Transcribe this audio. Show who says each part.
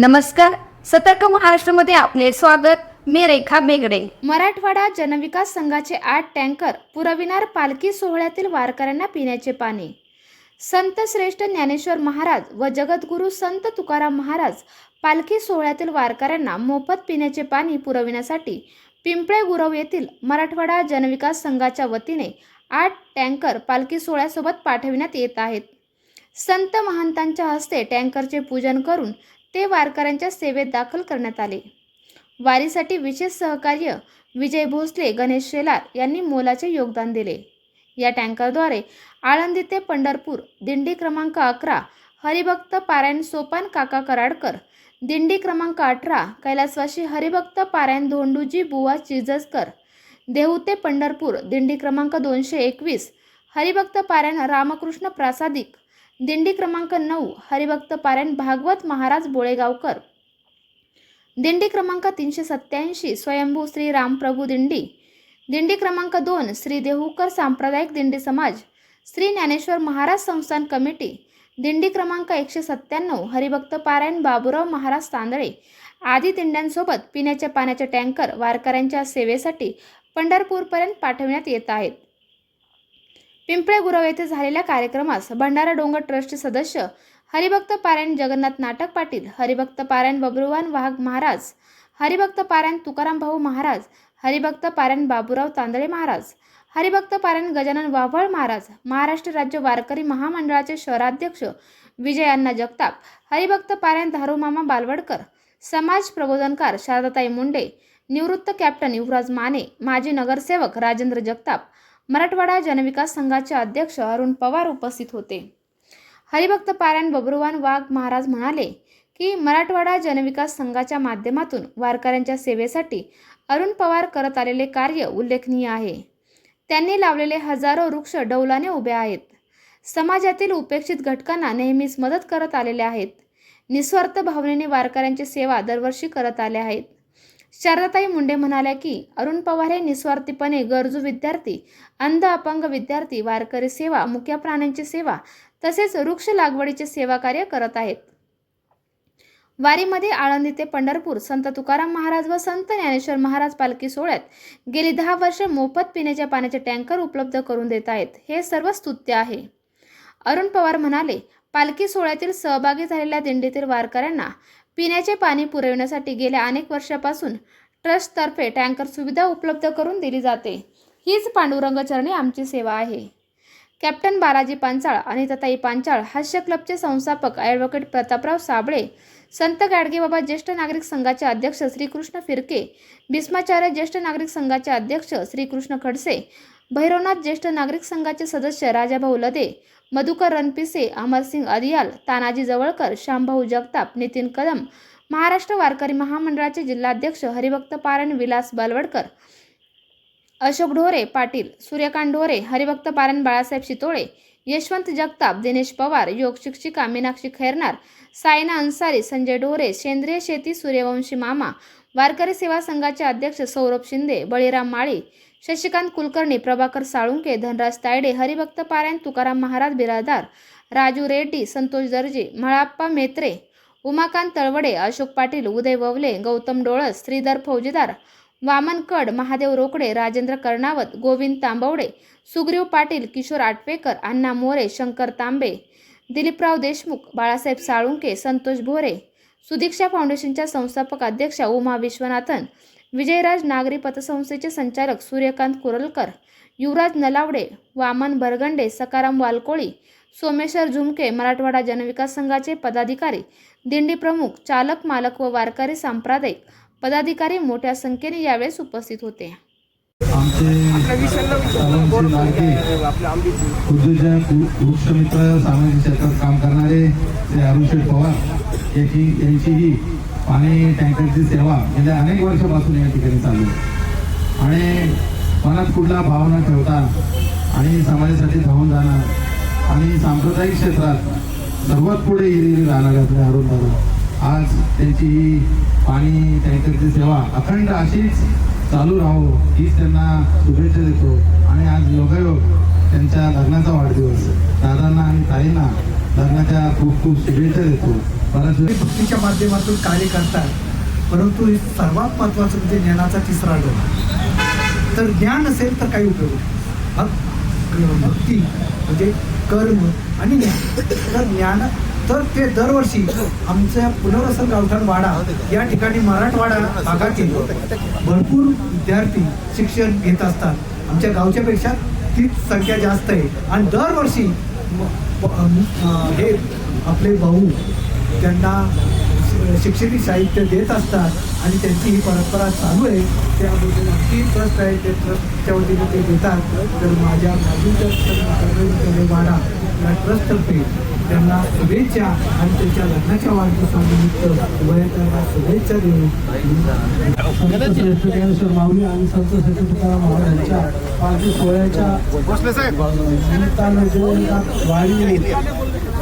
Speaker 1: नमस्कार सतर्क महाराष्ट्रामध्ये आपले स्वागत. मी रेखा बेगडे.
Speaker 2: मराठवाडा जनविकास संघाचे आठ टँकर पुरविणार पालखी सोहळ्यातील वारकऱ्यांना पिण्याचे पाणी. संत श्रेष्ठ ज्ञानेश्वर महाराज व जगद्गुरू संत तुकाराम महाराज पालखी सोहळ्यातील वारकऱ्यांना मोफत पिण्याचे पाणी पुरविण्यासाठी पिंपळे गुरव येथील मराठवाडा जनविकास संघाच्या वतीने आठ टँकर पालखी सोहळ्यासोबत पाठविण्यात येत आहेत. संत महंतांच्या हस्ते टँकरचे पूजन करून ते वारकऱ्यांच्या सेवेत दाखल करण्यात आले. वारीसाठी विशेष सहकार्य विजय भोसले गणेश शेलार यांनी मोलाचे योगदान दिले. या टँकरद्वारे आळंदी ते पंढरपूर दिंडी क्रमांक अकरा हरिभक्त पारायण सोपान काका कराडकर दिंडी क्रमांक अठरा कैलासवाशी हरिभक्त पारायण धोंडूजी बुवा चिजसकर देहू ते पंढरपूर दिंडी क्रमांक दोनशे एकवीस हरिभक्त पारायण रामकृष्ण प्रासादिक दिंडी क्रमांक नऊ हरिभक्त पारायण भागवत महाराज बोळेगावकर. दिंडी क्रमांक तीनशे सत्त्याऐंशी स्वयंभू श्री रामप्रभू दिंडी. दिंडी क्रमांक दोन श्री देहूकर सांप्रदायिक दिंडी समाज. श्री ज्ञानेश्वर महाराज संस्थान कमिटी. दिंडी क्रमांक एकशे सत्त्याण्णव हरिभक्त पारायण बाबुराव महाराज तांदळे. आदी दिंड्यांसोबत पिण्याच्या पाण्याचे टँकर वारकऱ्यांच्या सेवेसाठी पंढरपूरपर्यंत पाठवण्यात येत आहेत. पिंपळे गुरव येथे झालेल्या कार्यक्रमास भंडारा डोंगर ट्रस्टचे सदस्य हरिभक्त पारायण जगन्नाथ नाटक पाटील हरिभक्त पारायण बबरुवान वाघ महाराज हरिभक्त पारायण तुकाराम भाऊ महाराज हरिभक्त पारायण बाबूराव तांदळे महाराज हरिभक्त पारायण गजानन वाव्हळ महाराज महाराष्ट्र राज्य वारकरी महामंडळाचे शहराध्यक्ष विजय जगताप हरिभक्त पारायण धारूमामा बालवडकर समाज प्रबोधनकार शारदाताई मुंडे निवृत्त कॅप्टन युवराज माने माजी नगरसेवक राजेंद्र जगताप मराठवाडा जनविकास संघाचे अध्यक्ष अरुण पवार उपस्थित होते. हरिभक्त पारायण बबरुवान वाघ महाराज म्हणाले की मराठवाडा जनविकास संघाच्या माध्यमातून वारकऱ्यांच्या सेवेसाठी अरुण पवार करत आलेले कार्य उल्लेखनीय आहे. त्यांनी लावलेले हजारो वृक्ष डौलाने उभे आहेत. समाजातील उपेक्षित घटकांना नेहमीच मदत करत आलेले आहेत. निस्वार्थ भावनेने वारकऱ्यांची सेवा दरवर्षी करत आल्या आहेत. शारदाताई मुंडे म्हणाल्या की अरुण पवार हे निस्वार्थीपणे गरजू विद्यार्थी अंध अपंग विद्यार्थी वारकरी सेवा मुक्या प्राण्यांची सेवा तसेच वृक्ष लागवडीचे सेवा कार्य करत आहेत. वारीमध्ये आळंदी ते पंढरपूर संत तुकाराम महाराज व संत ज्ञानेश्वर महाराज पालखी सोहळ्यात गेली दहा वर्षे मोफत पिण्याच्या पाण्याचे टँकर उपलब्ध करून देत आहेत. हे सर्व स्तुत्य आहे. अरुण पवार म्हणाले पालखी सोहळ्यातील सहभागी झालेल्या दिंडीतील वारकऱ्यांना पिण्याचे पाणी पुरविण्यासाठी गेल्या अनेक वर्षापासून ट्रस्टतर्फे टँकर सुविधा उपलब्ध करून दिली जाते. हीच पांडुरंगचरणी आमची सेवा आहे. कॅप्टन बालाजी पांचाळ अनिताताई पांचाळ हास्य क्लबचे संस्थापक ॲडव्होकेट प्रतापराव साबळे संत गाडगेबाबा ज्येष्ठ नागरिक संघाचे अध्यक्ष श्रीकृष्ण फिरके भीष्माचार्य ज्येष्ठ नागरिक संघाचे अध्यक्ष श्रीकृष्ण खडसे भैरवनाथ ज्येष्ठ नागरिक संघाचे सदस्य राजाभाऊ लदे मधुकर रणपिसे अमरसिंग अदियाल तानाजी जवळकर श्यामभाऊ जगताप नितीन कदम महाराष्ट्र वारकरी महामंडळाचे जिल्हाध्यक्ष हरिभक्त पारण विलास बालवडकर अशोक ढोरे पाटील सूर्यकांत ढोरे हरिभक्त पारण बाळासाहेब शितोळे यशवंत जगताप दिनेश पवार योग शिक्षिका मीनाक्षी खैरनार सायना अन्सारी संजय ढोरे सेंद्रिय शेती सूर्यवंशी मामा वारकरी सेवा संघाचे अध्यक्ष सौरभ शिंदे बळीराम माळी शशिकांत कुलकर्णी प्रभाकर साळुंके धनराज तायडे हरिभक्त पारायण तुकाराम महाराज बिरादार राजू रेड्डी संतोष दर्जे मळाप्पा मेत्रे उमाकांत तळवडे अशोक पाटील उदय ववले गौतम डोळस श्रीधर फौजेदार वामन कड महादेव रोकडे राजेंद्र कर्णावत गोविंद तांबवडे सुग्रीव पाटील किशोर आटवेकर अण्णा मोरे शंकर तांबे दिलीपराव देशमुख बाळासाहेब साळुंके संतोष भोरे सुदीक्षा फाउंडेशनच्या संस्थापक अध्यक्षा उमा विश्वनाथन विजयराज नागरी पतसंस्थेचे संचालक सूर्यकांत कुरलकर युवराज नलावडे वामन बरगंडे सकाराम वालकोळी सोमेश्वर झुमके मराठवाडा जनविकास संघाचे पदाधिकारी दिंडी प्रमुख चालक मालक व वारकरी सांप्रदायिक पदाधिकारी मोठ्या संख्येने यावेळेस उपस्थित होते.
Speaker 3: आमचे उद्योजक सामाजिक क्षेत्रात काम करणारे श्री अरुण पवार याची यांची ही पाणी टँकरची सेवा गेल्या अनेक वर्षापासून या ठिकाणी चालू आहे. आणि मनात कुठला भावना ठेवता आणि समाजासाठी धावून जाणार आणि सांप्रदायिक क्षेत्रात सर्वात पुढे हिरी राहणार आपले अरुण दादा आज त्यांची ही पाणी टँकरची सेवा अखंड अशीच चालू राहो हीच त्यांना शुभेच्छा देतो. आणि आज योगायोग त्यांच्या लग्नाचा वाढदिवस दादांना आणि ताईंना लग्नाच्या खूप खूप शुभेच्छा देतो.
Speaker 4: भक्तीच्या माध्यमातून कार्य करतात. परंतु हे सर्वात महत्त्वाचं म्हणजे ज्ञानाचा तिसरा डोळा तर ज्ञान असेल तर काही उपयोग नाही. भक्ती म्हणजे कर्म आणि ज्ञान. तर ज्ञान तर ते दरवर्षी आमच्या पुनर्वसन गावठाण वाडा या ठिकाणी मराठवाडा भागातील भरपूर विद्यार्थी शिक्षण घेत असतात. आमच्या गावच्यापेक्षा तीच संख्या जास्त आहे. आणि दरवर्षी हे आपले भाऊ त्यांना शि- शिक्षणिक साहित्य देत असतात आणि त्यांची ही परंपरा चालू आहे त्याबद्दल आणखी ट्रस्ट आहे ते ट्रस्टच्या वतीने ते देतात. तर माझ्या बाजूच्या वाडा या ट्रस्टतर्फे त्यांना शुभेच्छा आणि त्यांच्या लग्नाच्या वाढदिवसानिमित्त वयाच्या शुभेच्छा
Speaker 5: ज्ञानेश्वर माऊली आणि संत श्रेष्ठ तुकाराम महाराज यांच्या पालखी सोहळ्याच्या निमित्तानं जो एका